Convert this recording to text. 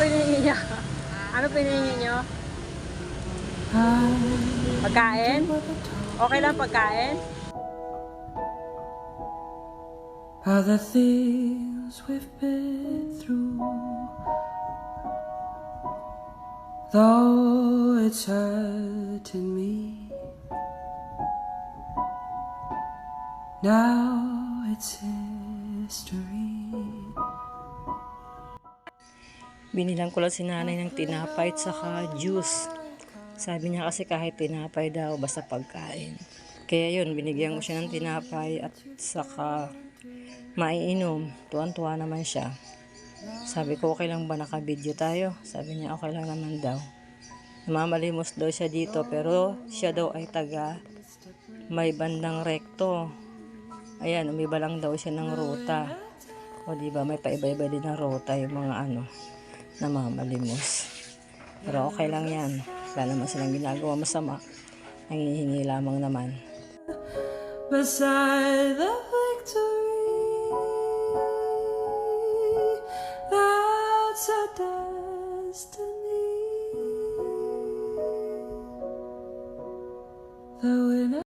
po hinihingi? Ano po hinihingi? Pagkain? Okay lang pagkain? Other things we've been through. Though it's hurting me. Now it's history. Binilang ko lang si nanay ng tinapay at saka juice. Sabi niya kasi kahit tinapay daw, basta pagkain. Kaya yun, binigyan ko siya ng tinapay at saka maiinom. Tuwan-tuwa naman siya. Sabi ko, okay lang ba nakabideo tayo? Sabi niya, okay lang naman daw. Namamalimos daw siya dito, pero siya daw ay taga may bandang rekto. Ayan, umiba lang daw siya ng ruta. O di ba may paiba-iba din ng ruta yung mga ano, namamalimos. Pero okay lang yan. Wala naman silang ginagawa masama. Nangihingi lamang naman. Beside the victory. That's our destiny. The winner.